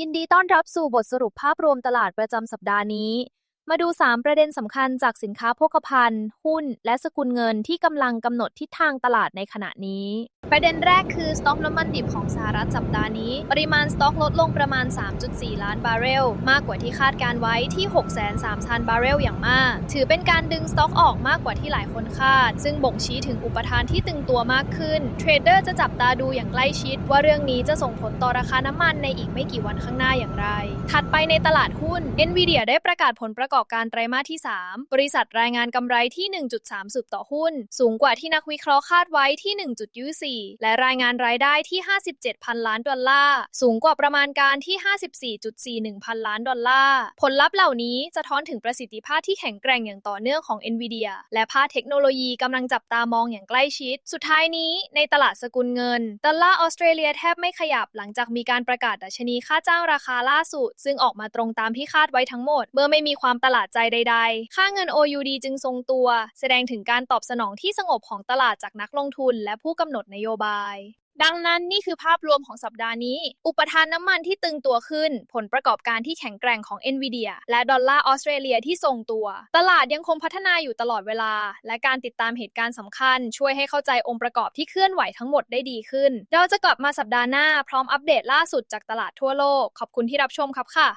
ยินดีต้อนรับสู่บทสรุปภาพรวมตลาดประจำสัปดาห์นี้ มาดู 3 ประเด็นสำคัญจากสินค้าโภคภัณฑ์ หุ้น และสกุลเงินที่กำลังกำหนดทิศทางตลาดในขณะนี้ ประเด็นแรกคือสต็อกน้ำมันดิบของสหรัฐสัปดาห์นี้ ปริมาณสต็อกลดลงประมาณ 3.4 ล้านบาร์เรล มากกว่าที่คาดการไว้ที่ 603,000 บาร์เรลอย่างมาก ถือเป็นการดึงสต็อกออกมากกว่าที่หลายคนคาด ซึ่งบ่งชี้ถึงอุปทานที่ตึงตัวมากขึ้น เทรดเดอร์จะจับตาดูอย่างใกล้ชิด ว่าเรื่องนี้จะส่งผลต่อราคาน้ำมันในอีกไม่กี่วันข้างหน้าอย่างไร ถัดไปในตลาดหุ้น NVIDIA ได้ประกาศผลประกอบการไตรมาสที่ 3 บริษัทรายงานกำไรที่ 1.3สุดต่อหุ้น สูงกว่าที่นักวิเคราะห์คาดไว้ที่ 1.24และรายงานรายได้ที่ 57 พันล้านดอลลาร์ สูงกว่าประมาณการที่ 54.41 พันล้านดอลลาร์ ผลลัพธ์เหล่านี้สะท้อนถึงประสิทธิภาพที่แข็งแกร่งอย่างต่อเนื่องของ NVIDIA และภาคเทคโนโลยีกำลังจับตามองอย่างใกล้ชิด สุดท้ายนี้ในตลาดสกุลเงินดอลลาร์ออสเตรเลียแทบไม่ขยับหลังจากมีการประกาศดัชนีค่าจ้างราคาล่าสุด ซึ่งออกมาตรงตามที่คาดไว้ทั้งหมด เมื่อไม่มีความประหลาดใจใด ๆ ค่าเงิน OUD จึงทรงตัว แสดงถึงการตอบสนองที่สงบของตลาดจากนักลงทุน และผู้กำหนดนโยบาย ดังนั้นนี่คือภาพรวมของสัปดาห์นี้ อุปทานน้ำมันที่ตึงตัวขึ้น ผลประกอบการที่แข็งแกร่งของ NVIDIA และดอลลาร์ออสเตรเลียที่ทรงตัว ตลาดยังคงพัฒนาอยู่ตลอดเวลา และการติดตามเหตุการณ์สำคัญ ช่วยให้เข้าใจองค์ประกอบที่เคลื่อนไหวทั้งหมดได้ดีขึ้น เราจะกลับมาสัปดาห์หน้าพร้อมอัปเดตล่าสุดจากตลาดทั่วโลก ขอบคุณที่รับชมครับค่ะ